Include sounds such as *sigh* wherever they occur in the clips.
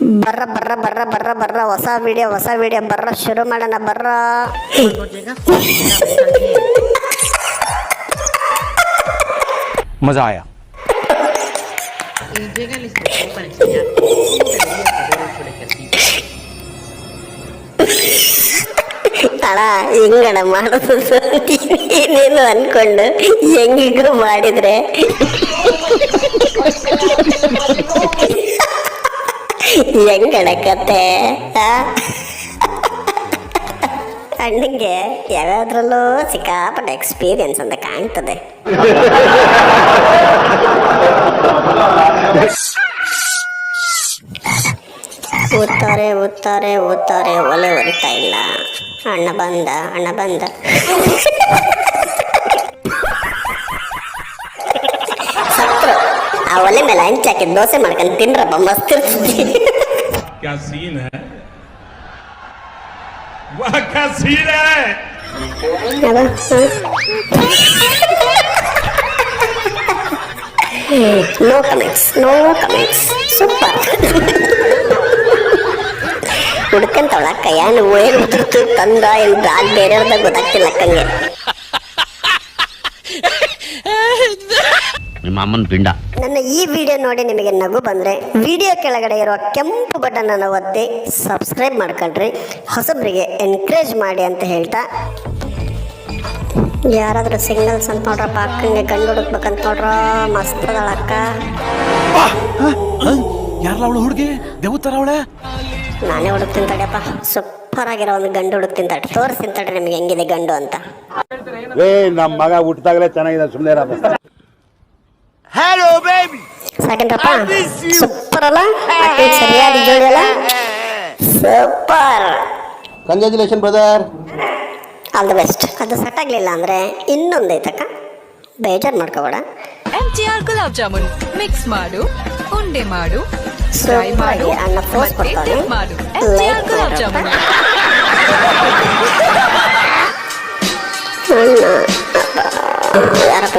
ಬರ್ರ ಬರ್ರ ಬರ್ರ ಬರ್ರ ಬರ್ರ ಹೊಸ ವಿಡಿಯೋ ಹೊಸ ವಿಡಿಯೋ ಬರ್ರ ಶುರು ಮಾಡೋಣ ಬರ್ರ ಮಜಾ ಆಯಾ ಅಣ್ಣ ಹೆಂಗಣ ಮಾಡೋದು ಏನೇನು ಅನ್ಕೊಂಡು ಹೆಂಗಿಗೂ ಮಾಡಿದ್ರೆ ಹೆಂಗಣ ಕತೆ? ಅಣ್ಣಂಗೆ ಯಾವ್ಯಾವ್ದ್ರಲ್ಲೂ ಸಿಕ್ಕಾಪಟ್ಟೆ ಎಕ್ಸ್ಪೀರಿಯನ್ಸ್ ಅಂತ ಕಾಣ್ತದೆ. ಓದ್ತಾರೆ ಓದ್ತಾರೆ ಓದ್ತಾರೆ ಒಲೆ ಹೊರಿತಾ ಇಲ್ಲ. ಅಣ್ಣ ಬಂದ ಅಣ್ಣ ಬಂದ. ಆ ಒಲೆ ಮೇಲೆ ಹಂಚಾಕಿ ದೋಸೆ ಮಾಡ್ಕೊಂಡು ತಿನ್ರಪ್ಪ, ಮಸ್ತ್ क्या सीन है वाह क्या सीन है ಅದ, no comments no comments super ಹುಡ್ಕಂತವಳ ಕೈಯಾನು ಏನು ಉದುರ್ತು ತಂದ ಏನು ದಾಲ್ ಬೇರೆಯವ್ರದಾಗ ಗೊತ್ತಾಗ್ತಿಲ್ಲ ಅಕ್ಕಂಗೆ ನಿಮ್ಮ ಅಮ್ಮನ ಪಿಂಡ. ನನ್ನ ಈ ವಿಡಿಯೋ ನೋಡಿ ನಿಮಗೆ ನಗು ಬಂದ್ರೆ ವಿಡಿಯೋ ಕೆಳಗಡೆ ಇರುವ ಕೆಂಪು ಬಟನ್ ಅನ್ನು ಒತ್ತಿ ಸಬ್ಸ್ಕ್ರೈಬ್ ಮಾಡ್ಕೊಳ್ರಿ. ಹೊಸಬ್ರಿಗೆ ಎನ್ಕರೇಜ್ ಮಾಡಿ ಅಂತ ಹೇಳ್ತಾ ಯಾರಾದರೂ ಸಿಗ್ನಲ್ಸ್ ಅಂತ ನೋಡ್ರಪ್ಪ ಅಕ್ಕಂಗೆ ಗಂಡು ಹುಡುಕ್ಬೇಕಂತ ನೋಡ್ರ ಮಸ್ತ್ ಅದಾಳ ಅಕ್ಕ. ಯಾರಲ್ಲ ಅವಳು ಹುಡುಗಿ? ದೇವತರ ಅವಳೆ? ನಾನೇ ಹುಡುಕ್ತೀನಿ ತಡಿಯಪ್ಪ. ಸೂಪರ್ ಆಗಿರೋ ಒಂದು ಗಂಡು ಹುಡುಕ್ತೀನಿ ತಡಿ. ತೋರಿಸ್ತೀನಿ ತಡ್ರಿ ನಿಮಗೆ ಹೆಂಗಿದೆ ಗಂಡು ಅಂತ. ಏ ನಮ್ಮ ಮಗ ಹುಟ್ಟಿದಾಗಲೇ ಚೆನ್ನಾಗಿದೆ ಸುಮ್ಮನೆ ಸಾಕೇನ್ರಪ್ಪ ಸೂಪರ್ ಅಲ್ಲ? ಸರಿಯಾಗಿ ಸರಿಯಾದ ಜೋಡಿ ಅಲ್ಲ super congratulation brother all the best ಅದು ಸೆಟ್ ಆಗಲಿಲ್ಲ ಅಂದರೆ ಇನ್ನೊಂದು ಐತಕ್ಕ? ಬೇಜಾರು ಮಾಡ್ಕೋಬೇಡ. M T R gulab jamun. Mix ಮಾಡು ಉಂಡೆ ಮಾಡು ಫ್ರೈ ಮಾಡಿ ಪೋಸ್ ಮತ್ತೆ ಕೊಡ್ತಾನೆ. ಮಾಡು. M T R gulab jamun. *laughs* ಯಾರಪ್ಪ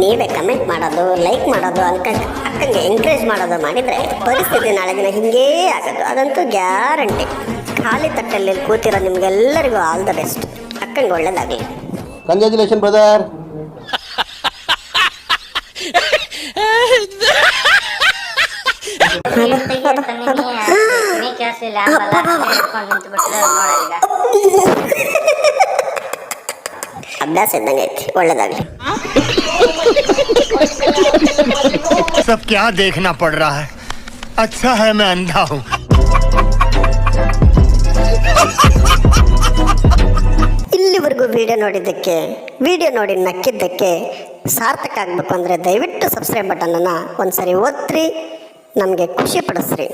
ನೀವೇ ಕಮೆಂಟ್ ಮಾಡೋದು ಲೈಕ್ ಮಾಡೋದು ಅಂಕ ಅಕ್ಕಂಗೆ ಎಂಕರೇಜ್ ಮಾಡೋದು ಮಾಡಿದರೆ ಪರಿಸ್ಥಿತಿ ನಾಳೆ ದಿನ ಹಿಂಗೇ ಆಗೋದು. ಅದಂತೂ ಗ್ಯಾರಂಟಿ ಖಾಲಿ ತಟ್ಟಲ್ಲಿ ಕೂತಿರೋ ನಿಮ್ಗೆಲ್ಲರಿಗೂ ಆಲ್ ದ ಬೆಸ್ಟ್ ಅಕ್ಕಂಗೆ ಒಳ್ಳೇದಾಗಲಿ. ಕಂಗ್ರ್ಯಾಚುಲೇಷನ್ ಬ್ರದರ್ ಅಭ್ಯಾಸ ಇದ್ದಂಗೆ ಐತಿ. ಒಳ್ಳೇದಾಗಲಿ. सब क्या देखना पड़ रहा है अच्छा है मैं अंधा हूँ ಇಲ್ಲಿವರೆಗೂ ವಿಡಿಯೋ ನೋಡಿದ್ದಕ್ಕೆ ವಿಡಿಯೋ ನೋಡಿ ನಕ್ಕಿದ್ದಕ್ಕೆ ಸಾರ್ಥಕ ಆಗಬೇಕು ಅಂದರೆ ದಯವಿಟ್ಟು ಸಬ್ಸ್ಕ್ರೈಬ್ ಬಟನನ್ನು ಒಂದ್ಸರಿ ಒತ್ತಿರಿ ನಮಗೆ ಖುಷಿ ಪಡಿಸ್ರಿ